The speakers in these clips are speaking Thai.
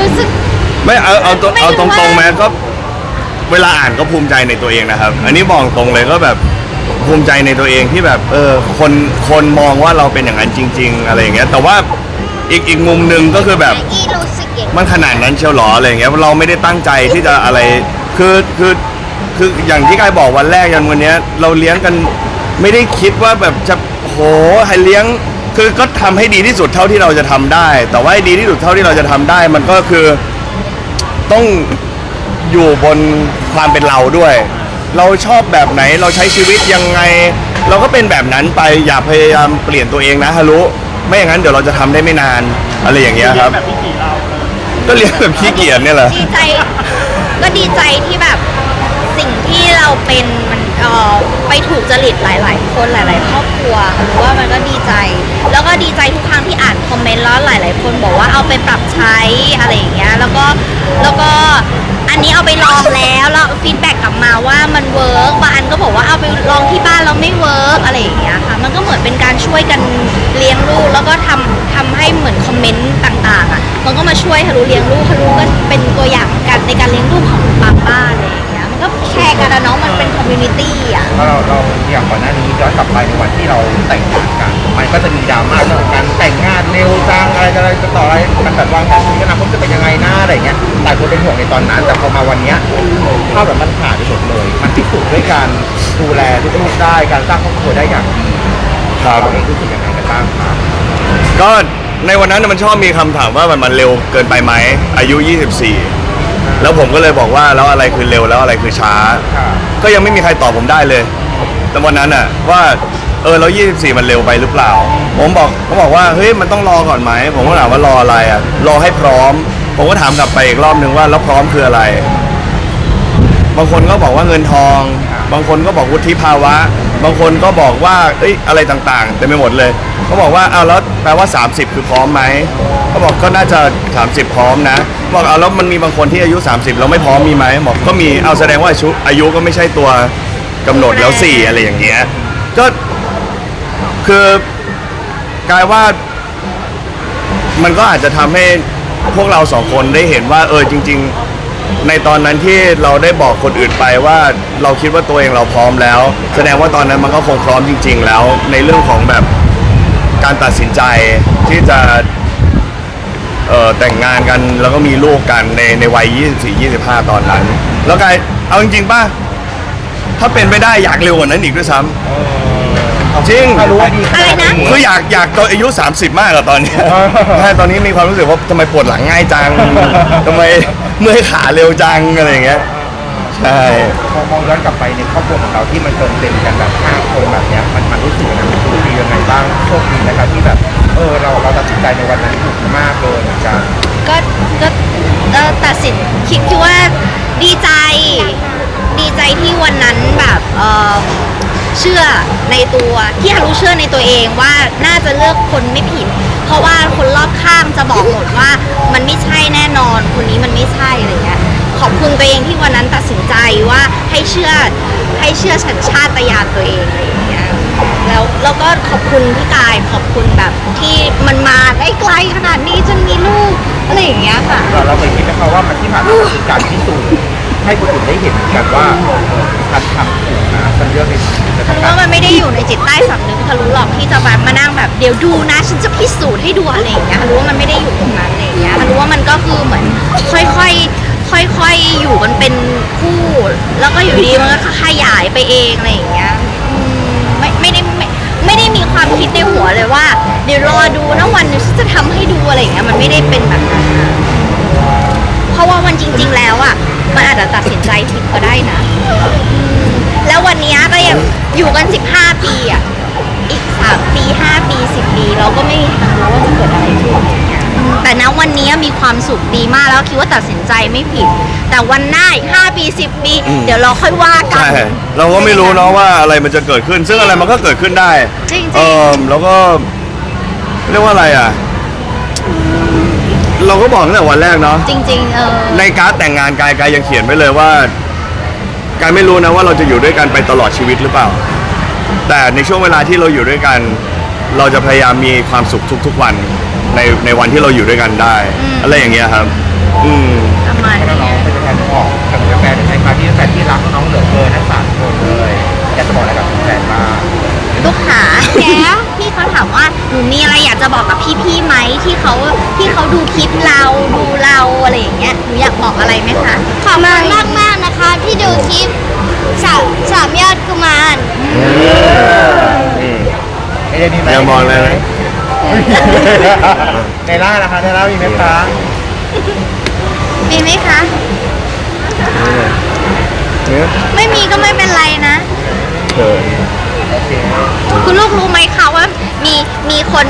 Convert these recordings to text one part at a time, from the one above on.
รู้สึก ไม่เอาเอาตัวไม่เอาตรู้รงๆว่า แม้ก็เวลาอ่านก็ภูมิใจในตัวเองนะครับ อันนี้บอกตรงเลยก็แบบภูมิใจในตัวเองที่แบบเออคนคนมองว่าเราเป็นอย่างนั้นจริง ๆ อะไรอย่างเงี้ยแต่ว่าอีกอีกมุมหนึ่งก็คือแบบอีรู้สึกอย่างมันขนาดนั้นเชียวหรออะไรอย่างเงี้ยเราไม่ได้ตั้งใจที่จะอะไรคือคือคืออย่างที่กายบอกวันแรกยันวันเนี้ยเราเลี้ยงกันไม่ได้คิดว่าแบบจะโหให้เลี้ยง คือก็ทำให้ดีที่สุดเท่าที่เราจะทำได้ แต่ว่าให้ดีที่สุดเท่าที่เราจะทำได้ มันก็คือต้องอยู่บนความเป็นเราด้วย เราชอบแบบไหนเราใช้ชีวิตยังไง เราก็เป็นแบบนั้นไปอย่าพยายามเปลี่ยนตัวเองนะฮารุไม่อย่างนั้นเดี๋ยวเราจะทำได้ไม่นานอะไรอย่างเงี้ยครับ แบบพี่กี่เราก็เรียนแบบขี้เกียจเนี่ยแหละ ดีใจ ก็ดีใจที่แบบสิ่งที่เราเป็นมันเออไปถูกจริตหลาย ๆ คนหลาย ๆ ครอบครัวหรือว่ามันก็ดีใจ แล้วก็ดีใจทุกครั้งที่อ่านคอมเมนต์แล้วหลาย ๆ คนบอกว่าเอาไปปรับใช้อะไรอย่างเงี้ยแล้วก็แล้วก็อันนี้เอาไปลองแล้วแล้วฟีดแบ็กกลับมาว่ามันเวิร์กบางอันก็บอกว่าเอาไปลองที่บ้านเราไม่เวิร์กอะไรอย่างเงี้ยค่ะมันก็เหมือนเป็นการช่วยกันเลี้ยงลูกแล้วก็ทำทำให้เหมือนคอมเมนต์ต่าง ๆ อะ มันก็มาช่วยฮารุเลี้ยงลูกฮารุก็เป็นตัวอย่างกันในการเลี้ยงลูกของบางบ้านองเงี้ย ก็แชร์กันนะเนาะมันเป็นคอมมูนิตี้อะ เพราะเราเราอย่างก่อนหน้านี้ย้อนกลับไปในวันที่เราแต่งงานกัน มันก็จะมีดราม่าเรื่องของการแต่งงานเร็วจังอะไรอะไรจะต่ออะไรมันแบบวางแผนชีวิตอนาคตจะเป็นยังไงหน้าอะไรอย่างเงี้ยหลายคนเป็นห่วงในตอนนั้น แต่พอมาวันเนี้ยภาพแบบมันผ่านไปหมดเลย มันพิสูจน์ด้วยการดูแลลูกๆได้การสร้างครอบครัวได้อย่างดีครับ เราเองรู้สึกยังไงกันบ้างครับ ก็ในวันนั้นน่ะมันชอบมีคำถามว่ามันมันเร็วเกินไปไหมอายุ 24 แล้วผมก็เลยบอกว่าแล้วอะไรคือเร็วแล้วอะไรคือช้า ก็ยังไม่มีใครตอบผมได้เลยแต่วันนั้นน่ะว่าเออแล้ว24 มันเร็วไปหรือเปล่า ผมบอกเขาบอกว่าเฮ้ยมันต้องรอก่อนไหมผมก็ถามว่ารออะไรอะรอให้พร้อม ผมก็ถามกลับไปอีกรอบนึงว่าแล้วพร้อมคืออะไร บางคนก็บอกว่าเงินทอง บางคนก็บอกวุฒิภาวะ บางคนก็บอกว่าเอ้ยอะไรต่างๆเต็มไปหมดเลยเขาบอกว่าเอาแล้วแปลว่า 30 คือพร้อมไหม เขาบอกก็น่าจะ 30 พร้อมนะ บอกเอาแล้วมันมีบางคนที่อายุ 30 แล้วไม่พร้อมมีไหมบอกก็มีเอาแสดงว่าอายุอายุก็ไม่ใช่ตัวกำหนดแล้วสี่อะไรอย่างเงี้ยก็คือกลายว่ามันก็อาจจะทำให้พวกเราสองคนได้เห็นว่าเออจริง ๆ ในตอนนั้นที่เราได้บอกคนอื่นไปว่าเราคิดว่าตัวเองเราพร้อมแล้ว แสดงว่าตอนนั้นมันก็คงพร้อมจริง ๆ แล้ว ในเรื่องของแบบการตัดสินใจที่จะ เอ่อแต่งงานกันแล้วก็มีลูกกันในในวัย 24-25 ตอนนั้น แล้วกายเอาจริงๆป่ะ ถ้าเป็นไม่ได้อยากเร็วกว่านั้นอีกด้วยซ้ำจริงถ้ารู้ว่าดีขอะไรนาดนะนี้คืออยากอยากตอนอายุ 30 มากอะตอนเนี้ยอ่าใช่ตอนนี้มีความรู้สึกว่าทำไมปวดหลังง่ายจังทำไมเมื่อยขาเร็วจังอะไรอย่างเงี้ยใช่มองมองย้อนกลับไปในครอบครัวของเราที่มันเติมเต็มกันแบบห้าคนแบบเนี้ยมันมันรู้สึกยังไงมันรู้สึกดียังไงบ้างโชคดีนะครับที่แบบ เออเราเราตัดสินใจในวันนั้นถูกมากเลยเหมือนกันก็ก็เอ่อตัดสินคิดคิดว่าดีใจ ดีใจที่วันนั้นแบบเอ่อเชื่อในตัวที่ฮารุเชื่อในตัวเองว่าน่าจะเลือกคนไม่ผิด เพราะว่าคนรอบข้างจะบอกหมดว่ามันไม่ใช่แน่นอน คนนี้มันไม่ใช่อะไรเงี้ยขอบคุณตัวเองที่วันนั้นตัดสินใจว่าให้เชื่อให้เชื่อสัญชาตญาณตัวเองอะไรเงี้ย แล้วแล้วก็ขอบคุณพี่กายขอบคุณแบบที่มันมาได้ไกลขนาดนี้จนมีลูกอะไรอย่างเงี้ยค่ะ เราเราเคยคิดไหมคะว่ามันที่ผ่านมามันคือการพิสูจน์ให้คนอื่นได้เห็นเหมือนกันว่าฉันทำถูกนะฉันเลือกในสิ่งที่จะฉันทำ ว่ามันไม่ได้อยู่ในจิตใต้สำนึกทะลุหรอกที่จะแบบมานั่งแบบเดี๋ยวดูนะ ฉันจะพิสูจน์ให้ดูอะไรอย่างเงี้ยรู้ว่ามันไม่ได้อยู่ตรงนั้นอะไรอย่างเงี้ยรู้ว่ามันก็คือเหมือนค่อยๆค่อยๆอยู่มันเป็นคู่ แล้วก็อยู่ดีมันก็ขยายไปเองอะไรอย่างเงี้ยอืม ไม่ได้ไม่ไม่ได้มีความคิดในหัวเลยว่า เดี๋ยวรอดูนะวันหนึงฉันจะทำให้ดูอะไรอย่างเงี้ยมันไม่ได้เป็นแบบนั้นนะเพราะว่าวันจริง ๆ แล้วอะมันอาจจะตัดสินใจผิดก็ได้นะ แล้ววันเนี้ยก็ยังอยู่กัน ความสุขดีมากแล้วคิดว่าตัดสินใจไม่ผิด แต่วันหน้าอีก5ปี10 ปีอืมเดี๋ยวเราค่อยว่ากันใช่เราก็ไม่รู้เนาะว่าอะไรมันจะเกิดขึ้น ซึ่งอะไรมันก็เกิดขึ้นได้จริงๆ เออแล้วก็เรียกว่าอะไรอะ เราก็บอกตั้งแต่วันแรกเนาะ จริง ๆ เออ ในการ์ดแต่งงานกายกายยังเขียนไว้เลยว่า กายไม่รู้นะว่าเราจะอยู่ด้วยกันไปตลอดชีวิตหรือเปล่า แต่ในช่วงเวลาที่เราอยู่ด้วยกัน เราจะพยายามมีความสุขทุก ๆวันในในวันที่เราอยู่ด้วยกันได้ อืม อะไรอย่างเงี้ยครับ อืมประมาณแล้วน้เนี้องยเป็นแฟนออกกับแฟนในการที่แฟนที่รักน้องเหลือเกินทั้งสามคนเลยอยากจะบอกอะไรกับแฟนบ้างลูกค้าแกพี่เขาถามว่าหนูมีอะไรอยากจะบอกกับพี่ๆไหมที่เขาที่เขาดูคลิปเราดูเราอะไรอย่างเงี้ยหนูอยากบอกอะไรไหมคะขอบคุณมากมากๆนะคะที่ดูคลิปสามสามยอดกุมารอืม ไม่ได้มีไหมยังมองเลยไหมในล่านะคะในล่ามีไหมคะมีไหมคะ เนี่ยไม่มีก็ไม่เป็นไรนะ เขินโอเคคุณลูกรู้ไหมคะว่ามีมีคน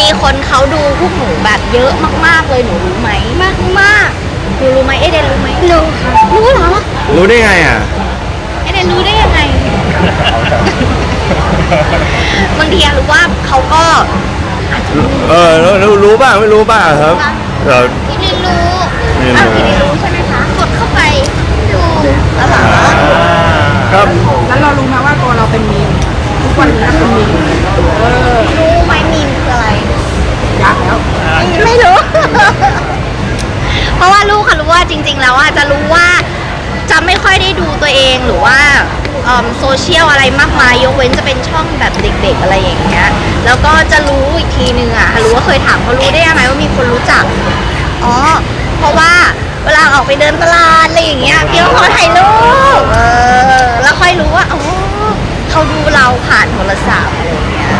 มีคนเขาดูพวกหนูแบบเยอะมากๆเลยหนูรู้ไหมมากมากๆหนูรู้ไหมเอเดนรู้ไหมรู้ค่ะรู้เหรอรู้ได้ไงอะ เออรู้รู้รู้บ้างไม่รู้บ้างครับเออที่ได้รู้ไม่อ้าวรู้ทีนี้รู้ใช่ไหมคะ กดเข้าไปดูอ๋อเหรอครับแล้วเรารู้ไหมว่าตัวเราเป็นมีมทุกวันนี้เป็นมีมเออรู้ไหมมีมคืออะไร ยากแล้ว ไม่รู้ เพราะว่าลูกค่ะรู้ว่าจริง ๆ แล้วอะจะรู้ว่าจะไม่ค่อยได้ดูตัวเองหรือว่า โซเชียลอะไรมากมาย ยกเว้นจะเป็นช่องแบบเด็ก ๆ อะไรอย่างเงี้ย แล้วก็จะรู้อีกทีนึงอะรู้ว่าเคยถามเขารู้ได้ยังไงว่ามีคนรู้จัก อ๋อ เพราะว่าเวลาออกไปเดินตลาดอะไรอย่างเงี้ยพี่ก็ขอถ่ายรูปเออ แล้วค่อยรู้ว่า อ๋อ เขาดูเราผ่านโทรศัพท์อะไรอย่างเงี้ย